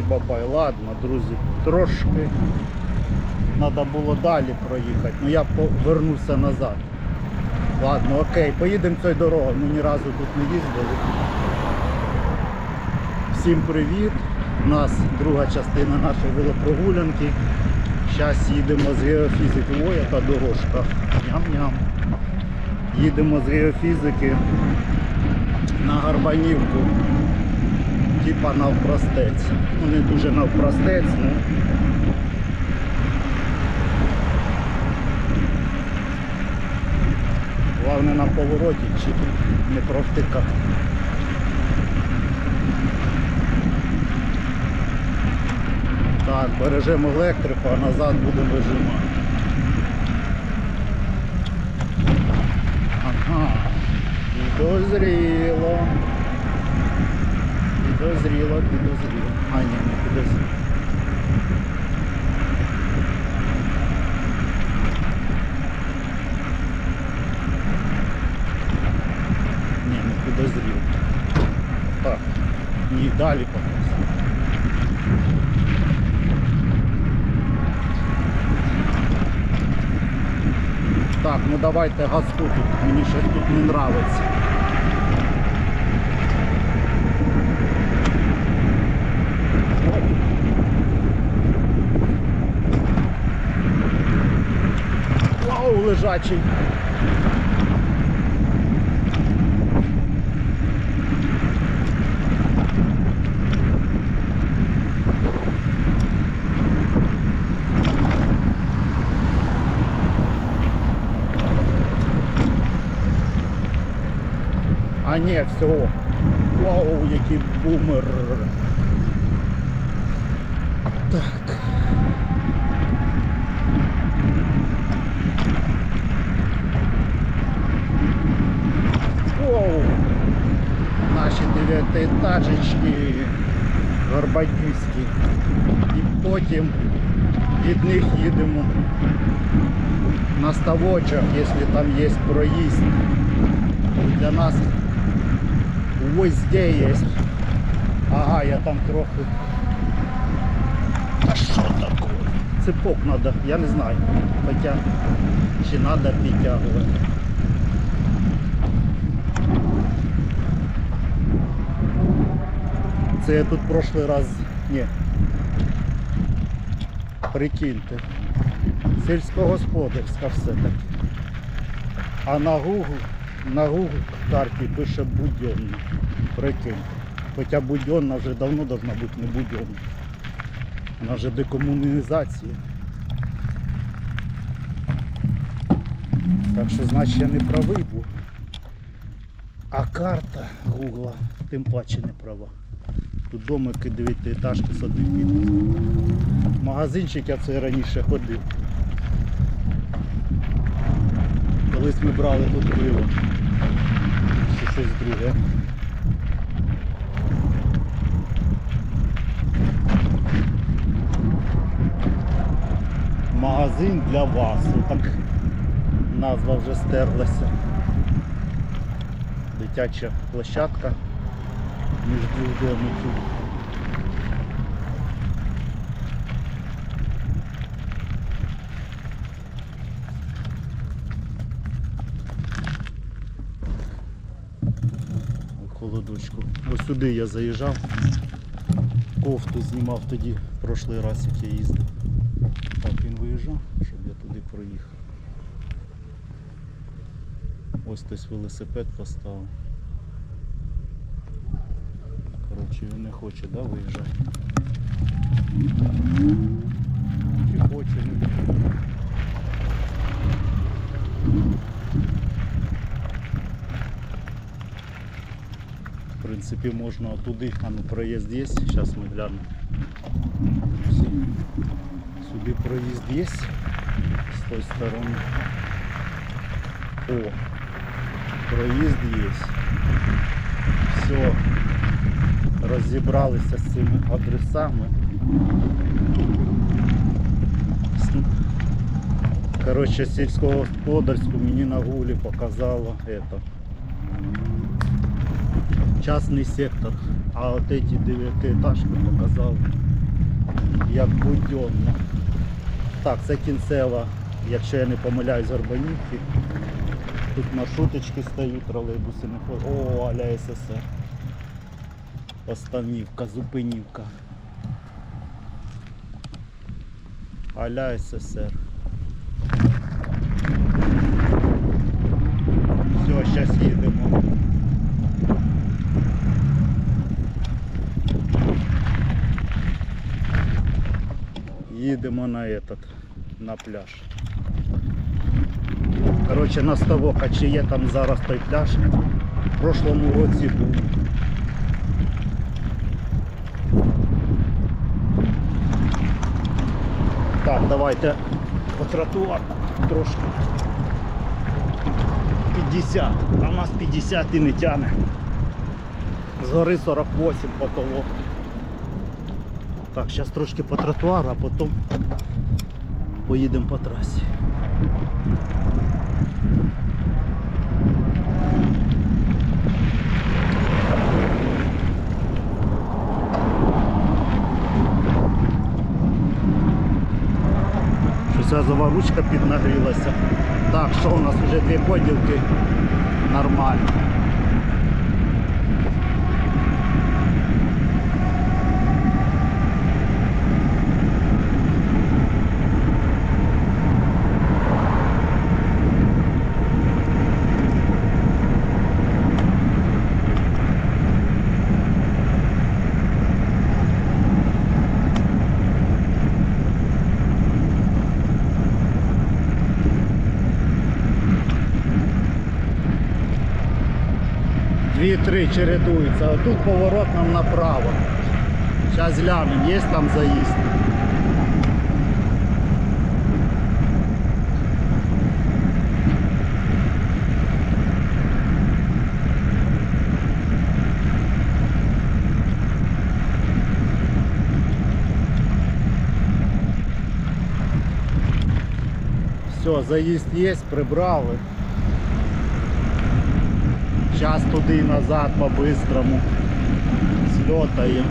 Бабай, ладно, друзі, трошки треба було далі проїхати, але я повернувся назад. Ладно, окей, поїдемо цією дорогою. Ми ні разу тут не їздили. Всім привіт! У нас друга частина нашої велопрогулянки. Зараз їдемо з геофізики. Ой, яка дорожка. Ням-ням. Їдемо з геофізики на Гарбанівку. Типа навпростець. Ну не дуже навпростець, ну. Головне на повороті чи не провтикати. Так, бережемо електрику, а назад будемо вижимати. Ага. Підозріло, підозріло. А, ні, не підозріло. Ні, не підозріло. Так. Ні, далі показує. Так, ну давайте газку тут. Мені щось тут не нравиться. Лежачий. А ні, все. Вау, який бумер. Так. Наші дев'ятиэтажечки Горбатівські. І потім від них їдемо на ставочок, якщо там є проїзд. Для нас везде є. Ага, я там трохи. А що таке? Цепок треба, я не знаю. Хоча чи треба підтягувати. Це я тут прошлий раз. Ні. Прикиньте. Сільськогосподарська все-таки. А на Google, на Google карті пише будьонна. Прикинь. Хоча будьонна вже давно должна бути не будьонна. Вона вже декомунізація. Так що значить я не правий був. А карта Гугла тим паче не права. Тут домики дев'ятиэтажки одним підписом. Магазинчик я це раніше ходив. Колись ми брали тут пиво. Чи щось друге. Магазин для вас. Так назва вже стерлася. Дитяча площадка між домиків. У холодочку. Ось сюди я заїжджав. Кофту знімав тоді, прошлий раз, як я їздив. Так він виїжджав, щоб я туди проїхав. Ось хтось велосипед поставив. Коротше, він не хоче, да, виїжджати? Чи хоче, не В принципі, можна туди, а ну проїзд є, зараз ми глянемо. Сю- Сюди проїзд є з тої сторони. О, проїзд є. Все, розібралися з цими адресами. С- Коротше, сільськогосподарську мені на гулі показало это. Частный сектор. А вот эти девятиэтажки показал як будьонно. Так, це кінцева, якщо я не помиляюсь, Горбанівки. Тут маршруточки стоять, тролейбуси не ходять. О, аля СССР. Останівка, зупинівка. Аля СССР. Все, зараз їдемо. Їдемо на этот, на пляж. Коротше, на ставок, а чи є там зараз той пляж? В прошлому році був. Так, давайте по тротуар трошки. 50, а у нас 50 і не тяне. Згори 48 потолок. Так, зараз трошки по тротуару, а потім поїдемо по трасі. Ця заваручка піднагрілася. Так, що у нас вже дві поділки нормально. Дві-три чередуються. А тут поворот нам направо. Зараз глянемо, є там заїзд. Все, заїзд є, прибрали. Зараз туди і назад по-бистрому. Зльотаємо.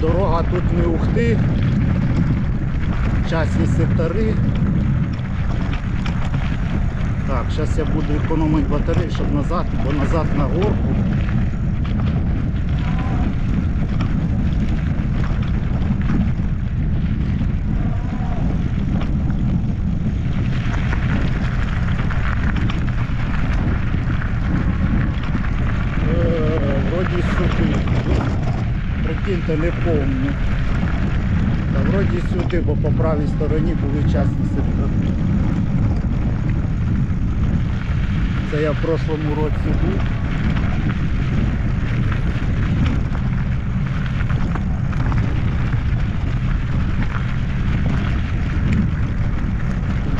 Дорога тут не ухти. Частні сектори. Так, зараз я буду економити батарею, щоб назад, бо назад на горку. Е, Вроді сюди. Прикиньте, не помню. Та вроді сюди, бо по правій стороні були частні сектори. Це я в прошлому році був.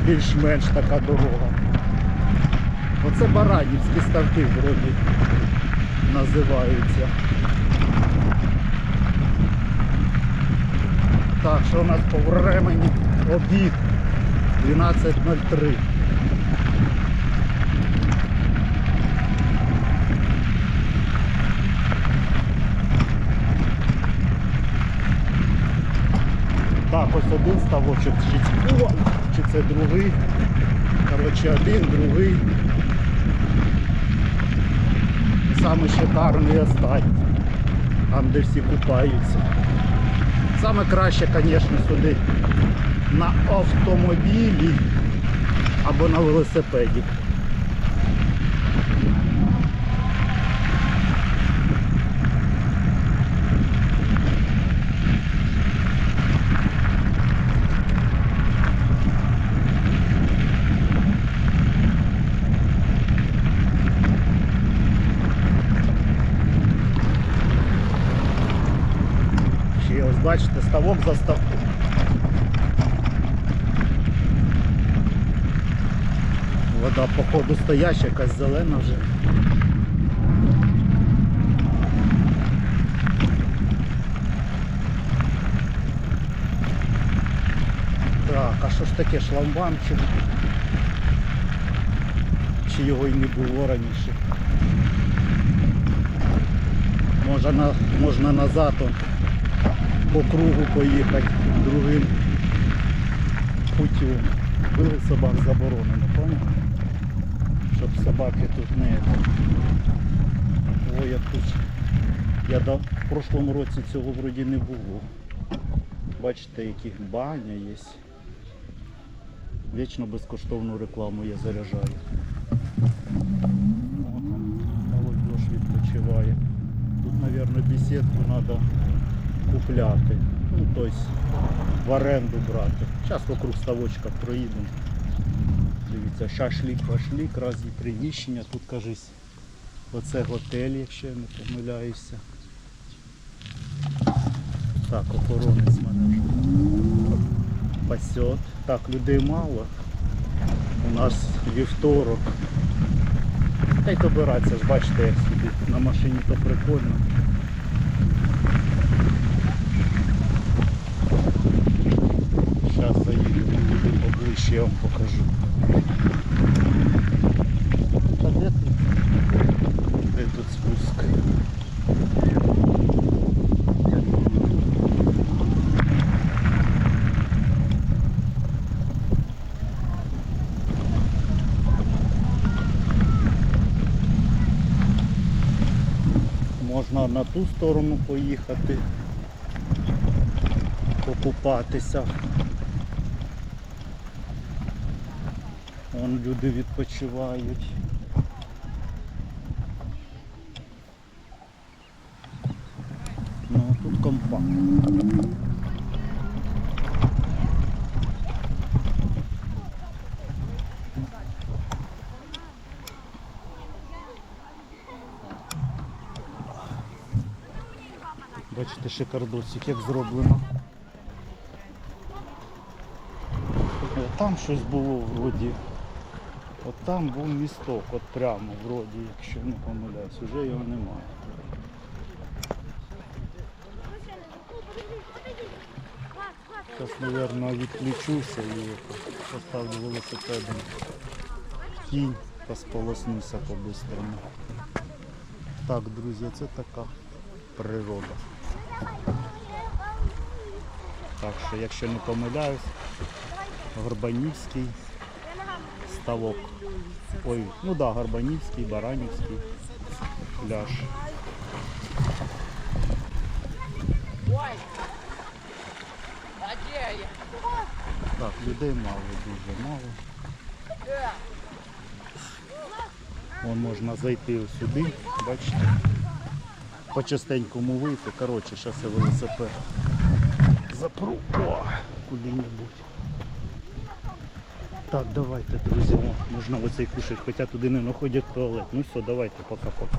Більш-менш така дорога. Оце Баранівські ставки вроді називаються. Так, що у нас по времені? Обід 12.03. Так, ось один ставочок, чи чи це другий. Коротше, один, другий. Саме шикарний останній. Там, де всі купаються. Саме краще, звісно, сюди на автомобілі або на велосипеді. Ще ось бачите, ставок за ставком. Вода походу стояча, якась зелена вже. Так, а що ж таке шламбан чи, його й не було раніше. Можна, можна назад он, по кругу поїхати другим путем. Били собак заборонено, понял? Щоб собаки тут не. Ой, як тут. Я дав в прошлому році цього вроді не було. Бачите, яких баня є. Вічно безкоштовну рекламу я заряджаю. О, молодь відпочиває. Тут, мабуть, беседку треба купляти. Ну, тобто в оренду брати. Зараз вокруг ставочка проїдемо. Дивіться, шашлік, пашлік, разні приміщення. Тут кажись, оце готель, якщо я не помиляюся. Так, охоронець мене вже пасет. Так, людей мало. У нас вівторок. Та й добиратися ж, бачите, як сюди на машині то прикольно. Зараз заїдемо туди я вам покажу. Та де спуск? Можна на ту сторону поїхати, покупатися. Вон люди відпочивають. Ну тут компактно. Бачите, шикардосик як зроблено. Там щось було вроді. От там був місток, от прямо вроді, якщо не помиляюсь, вже його немає. Зараз, мабуть, відключуся і поставлю велосипедом в тінь, посполоснуся по-бистрому. Так, друзі, це така природа. Так що, якщо не помиляюсь, Горбанівський ставок. Ой, ну да, Горбанівський, Баранівський пляж. Так, людей мало, дуже мало. Вон можна зайти сюди, бачите, по частенькому вийти. Коротше, зараз я велосипед запру куди-небудь. Так, давайте, друзі, можна оцей кушать, хоча туди не знаходять туалет. Ну все, давайте, пока-пока.